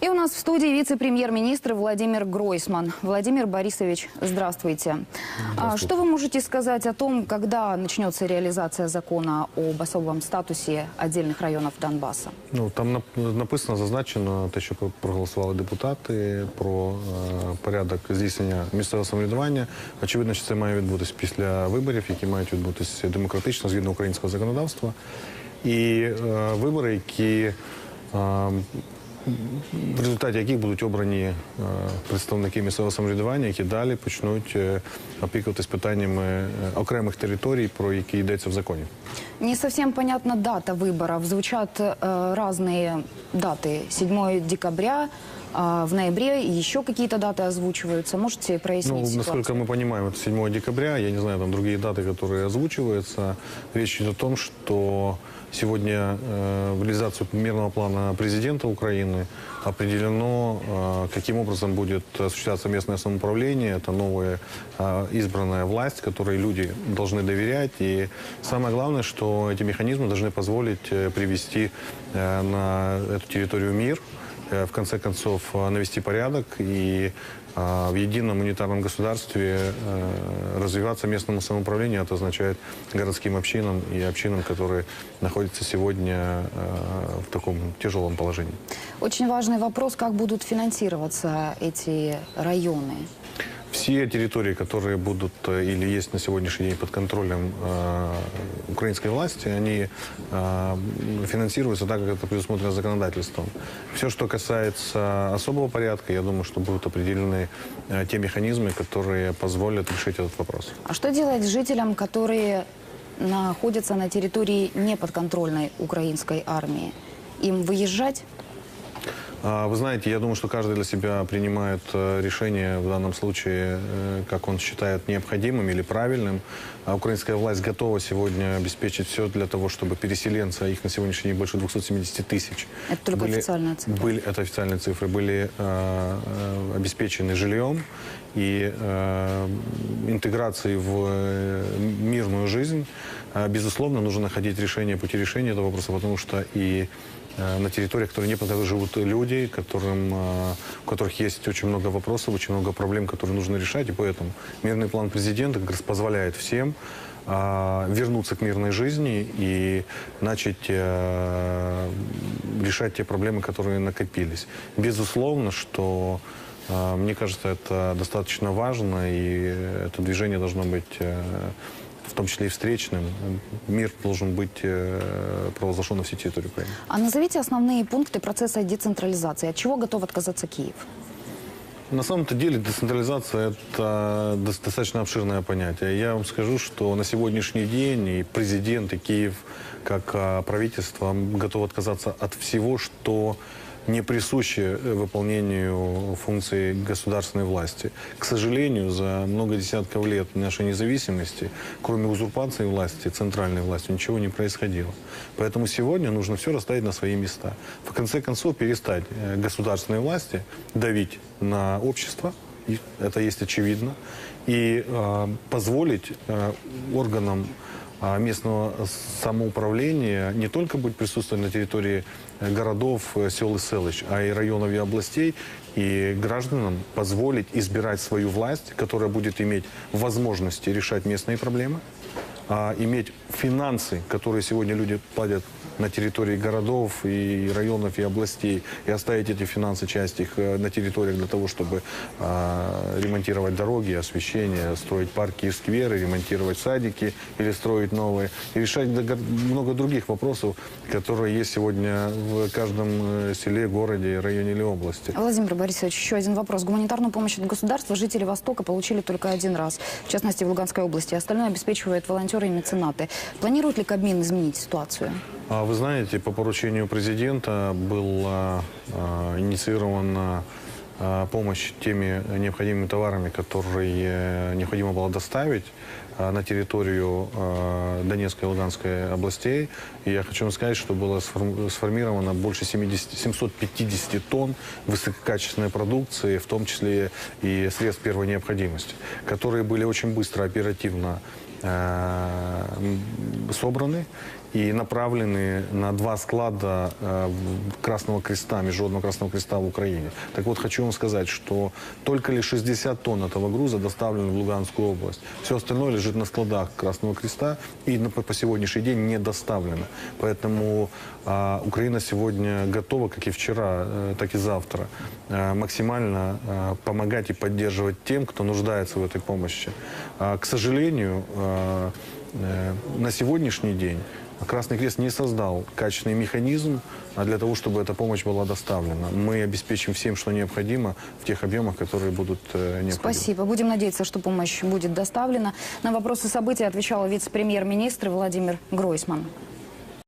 И у нас в студии вице-премьер-министр Владимир Гройсман. Владимир Борисович, здравствуйте. А Что вы можете сказать о том, когда начнется реализация закона об особом статусе отдельных районов Донбасса? Ну там нап- написано, зазначено те, що проголосували депутати про е, порядок здійснення місцевого самоврядування. Очевидно, що це має відбутися після виборів, які мають відбутися демократично згідно українського законодавства. І е, вибори, які е, в результаті яких будуть обрані е, представники місцевого самоврядування, які далі почнуть е, опікуватись питаннями е, окремих територій, про які йдеться в законі. Не совсем понятна дата выборов. Звучат э, разные даты. 7 декабря, а в ноябре еще какие-то даты озвучиваются. Можете прояснить Ну, ситуацию? насколько мы понимаем, это 7 декабря, я не знаю, там другие даты, которые озвучиваются. Речь идет о том, что сегодня э, в реализацию мирного плана президента Украины определено, э, каким образом будет осуществляться местное самоуправление. Это новая э, избранная власть, которой люди должны доверять. И самое главное, что эти механизмы должны позволить э, привести э, на эту территорию мир, э, в конце концов э, навести порядок и э, в едином унитарном государстве э, развиваться местному самоуправлению. Это означает городским общинам и общинам, которые находятся сегодня в таком тяжелом положении. Очень важный вопрос, как будут финансироваться эти районы. Все территории, которые будут э, или есть на сегодняшний день под контролем э, украинской власти, они э, финансируются так, как это предусмотрено законодательством. Все, что касается особого порядка, я думаю, что будут определены э, те механизмы, которые позволят решить этот вопрос. А что делать жителям, которые находятся на территории неподконтрольной украинской армии? Им выезжать? А, Вы знаете, я думаю, что каждый для себя принимает э, решение в данном случае, э, как он считает необходимым или правильным. А украинская власть готова сегодня обеспечить все для того, чтобы переселенцы, а их на сегодняшний день больше 270 тысяч, Это только официальная цифра. Были, это официальные цифры, были э, э, обеспечены жильем и э, интеграцией в мирную жизнь. Безусловно, нужно находить решение, пути решения этого вопроса, потому что и на территориях, которые не которыми живут люди, которым, э, у которых есть очень много вопросов, очень много проблем, которые нужно решать. И поэтому мирный план президента как раз позволяет всем а, вернуться к мирной жизни и начать э, решать те проблемы, которые накопились. Безусловно, что э, мне кажется, это достаточно важно, и это движение должно быть э, в том числе и встречным. Мир должен быть э, провозглашен на всей территории Украины. А назовите основные пункты процесса децентрализации. От чего готов отказаться Киев? На самом-то деле децентрализация – это дос- достаточно обширное понятие. Я вам скажу, что на сегодняшний день и президент, и Киев, как а, правительство, готовы отказаться от всего, что не присуще э, выполнению функций государственной власти. К сожалению, за много десятков лет нашей независимости, кроме узурпации власти, центральной власти, ничего не происходило. Поэтому сегодня нужно все расставить на свои места. В конце концов, перестать э, государственной власти давить на общество, это есть очевидно, и э, позволить э, органам а, местного самоуправления не только будет присутствовать на территории э, городов, э, сел и селищ, а и районов и областей, и гражданам позволить избирать свою власть, которая будет иметь возможности решать местные проблемы, а, иметь финансы, которые сегодня люди платят на территории городов и районов и областей, и оставить эти финансы, часть их э, на территориях для того, чтобы а, ремонтировать дороги, освещение, строить парки и скверы, ремонтировать садики или строить новые, и решать много других вопросов, которые есть сегодня в каждом э, селе, городе, районе или области. Владимир Борисович, еще один вопрос. Гуманитарную помощь от государства жители Востока получили только один раз, в частности в Луганской области. Остальное обеспечивают волонтеры и меценаты. Планирует ли Кабмин изменить ситуацию? А Вы знаете, по поручению президента была а, инициирована а, помощь теми необходимыми товарами, которые необходимо было доставить на территорию Донецкой и Луганской областей. И я хочу вам сказать, что было сформ- сформировано больше 70, 750 тонн высококачественной продукции, в том числе и средств первой необходимости, которые были очень быстро, оперативно э, собраны и направлены на два склада э, Красного Креста, Международного Красного Креста в Украине. Так вот, хочу вам сказать, что только лишь 60 тонн этого груза доставлено в Луганскую область. Все остальное лежит на складах Красного Креста и на- по, сегодняшний день не доставлено. Поэтому а, Украина сегодня готова, как и вчера, э, так и завтра, э, максимально помогать и поддерживать тем, кто нуждается в этой помощи. А, К сожалению, на сегодняшний день Красный Крест не создал качественный механизм а, для того, чтобы эта помощь была доставлена. Мы обеспечим всем, что необходимо, в тех объемах, которые будут э, необходимы. Спасибо. Будем надеяться, что помощь будет доставлена. На вопросы событий отвечал вице-премьер-министр Владимир Гройсман.